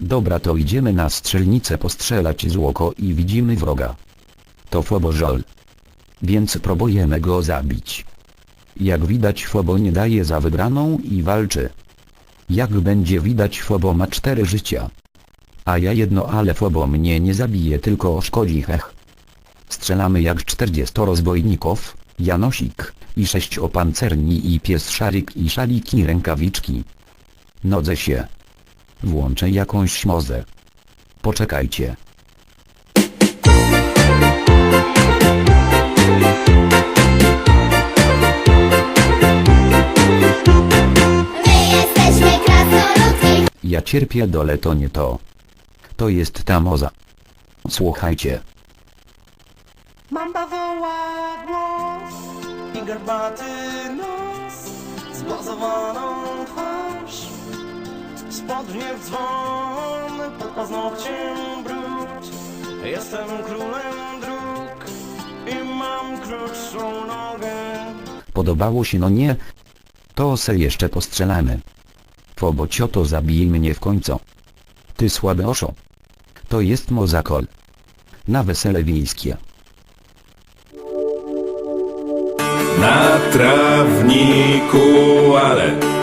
Dobra to idziemy na strzelnicę postrzelać z łuku i widzimy wroga. To Fobożol. Więc próbujemy go zabić. Jak widać Fobo nie daje za wygraną i walczy. Jak będzie widać Fobo ma cztery życia. A ja jedno ale Fobo mnie nie zabije tylko oszkodzi hech. Strzelamy jak 40 rozbojników, Janosik, i sześć opancerni i pies szarik i szaliki rękawiczki. Nodzę się. Włączę jakąś śmozę. Poczekajcie. Ja cierpię dole to nie to. To jest ta moza. Słuchajcie. Mam bawoła głos i garbaty nos, spodnie w dzwon, pod paznokciem brud. Jestem królem dróg i mam krótszą nogę. Podobało się no nie? To se jeszcze postrzelamy. Fobocio to zabij mnie w końcu. Ty słabe oszo. To jest mozakol. Na wesele wiejskie. Na trawniku,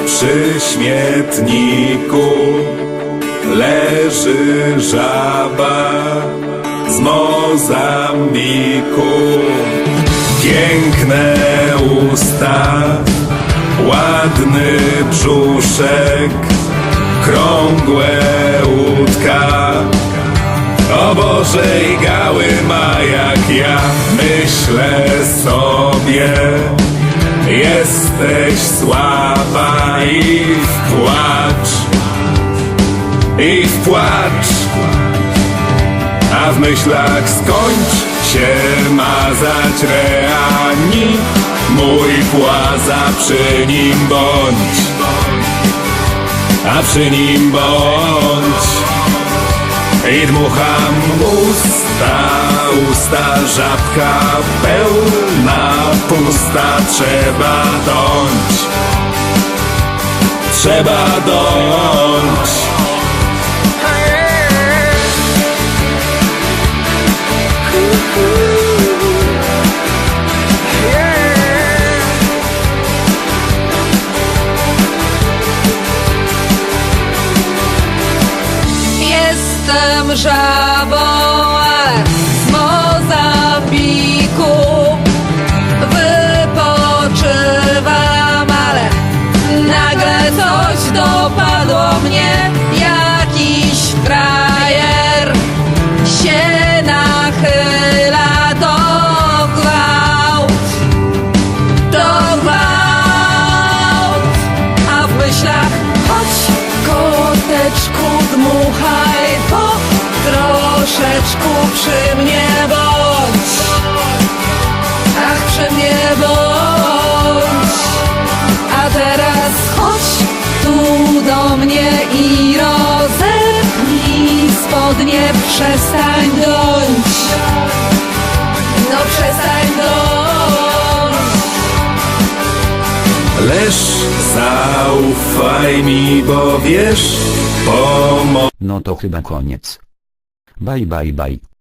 przy śmietniku leży żaba z Mozambiku. Piękne usta, ładny brzuszek, krągłe łódka. O Boże i gały ma jak ja myślę sobie Jesteś słaba i wpłacz I wpłacz A w myślach skończ się mazać reani. Mój płaza przy nim bądź. A przy nim bądź. I dmucham usta, usta żabka pełna, pusta, trzeba dąć, trzeba dąć. Jestem żabą, spodnie przestań dąć no przestań dąć Leż zaufaj mi, bo wiesz, pomoc. No to chyba koniec. Bye bye bye.